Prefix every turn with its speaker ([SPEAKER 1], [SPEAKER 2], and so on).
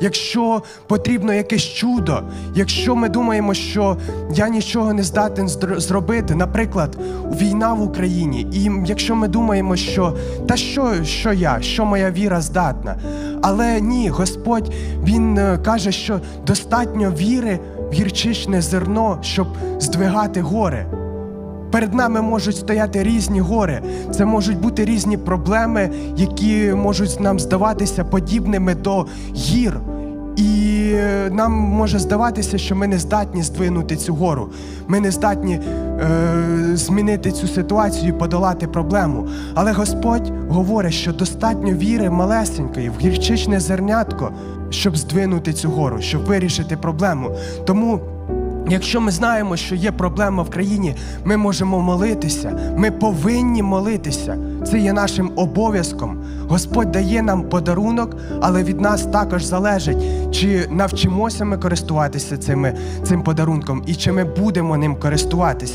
[SPEAKER 1] Якщо потрібно якесь чудо, якщо ми думаємо, що я нічого не здатен зробити, наприклад, війна в Україні, і якщо ми думаємо, що та що, що я, що моя віра здатна, але ні, Господь Він е, каже, що достатньо віри в гірчичне зерно, щоб здвигати гори. Перед нами можуть стояти різні гори, це можуть бути різні проблеми, які можуть нам здаватися подібними до гір. І нам може здаватися, що ми не здатні здвинути цю гору. Ми не здатні е, змінити цю ситуацію і подолати проблему. Але Господь говорить, що достатньо віри малесенької в гірчичне зернятко, щоб здвинути цю гору, щоб вирішити проблему. Тому Якщо ми знаємо, що є проблема в країні, ми можемо молитися. Ми повинні молитися. Це є нашим обов'язком. Господь дає нам подарунок, але від нас також залежить, чи навчимося ми користуватися цими, цим подарунком і чи ми будемо ним користуватися.